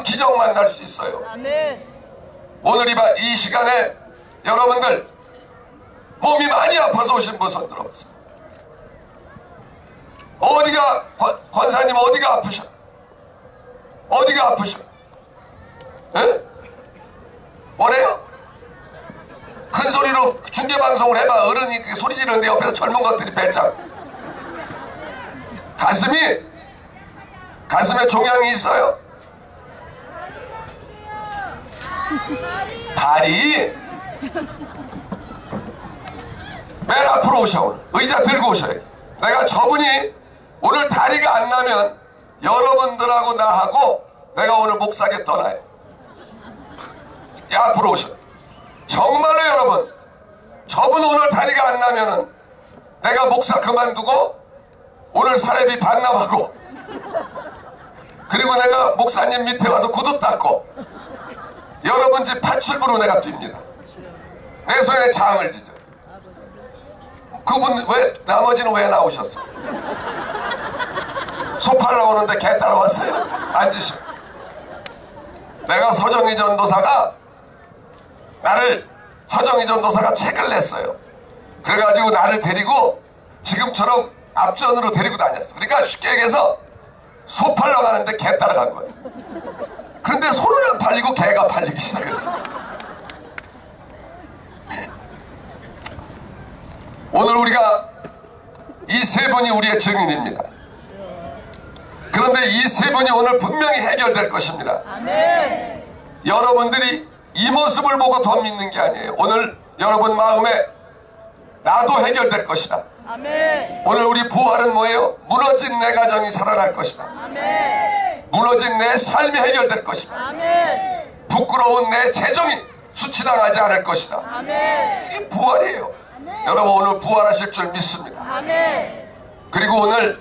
놀라운 기적 만 날 수 있어요. 아멘. 오늘 이, 바- 이 시간에 여러분들 몸이 많이 아파서 오신 분 손 들어보세요. 어디가 권, 권사님 어디가 아프셔? 어디가 아프셔? 에? 뭐래요? 큰 소리로 중계 방송을 해봐 어른이 소리 지르는데 옆에서 젊은 것들이 배짱 가슴이 가슴에 종양이 있어요. 다리 맨 앞으로 오셔. 오늘 의자 들고 오셔야 돼 내가 저분이 오늘 다리가 안 나면 여러분들하고 나하고 내가 오늘 목사게 떠나요. 야 앞으로 오셔. 정말로 여러분 저분 오늘 다리가 안 나면은 내가 목사 그만두고 오늘 사례비 반납하고 그리고 내가 목사님 밑에 와서 구두 닦고 여러분 집 파출부로 내가 뜁니다. 내 손에 장을 지죠. 그분 왜 나머지는 왜 나오셨어? 소팔 나오는데 개 따라왔어요. 앉으시오. 내가 서정희 전도사가 나를 서정희 전도사가 책을 냈어요. 그래가지고 나를 데리고 지금처럼 앞전으로 데리고 다녔어. 그러니까 쉽게 얘기해서 소팔러 가는데 개 따라간 거예요. 손은 안 팔리고 개가 팔리기 시작했어. 오늘 우리가 이 세 분이 우리의 증인입니다. 그런데 이 세 분이 오늘 분명히 해결될 것입니다. 아멘. 여러분들이 이 모습을 보고 더 믿는 게 아니에요. 오늘 여러분 마음에 나도 해결될 것이다. 아멘. 오늘 우리 부활은 뭐예요? 무너진 내 가정이 살아날 것이다. 아멘. 무너진 내 삶이 해결될 것이다. 아멘. 부끄러운 내 재정이 수치당하지 않을 것이다. 아멘. 이게 부활이에요. 여러분 오늘 부활하실 줄 믿습니다. 아멘. 그리고 오늘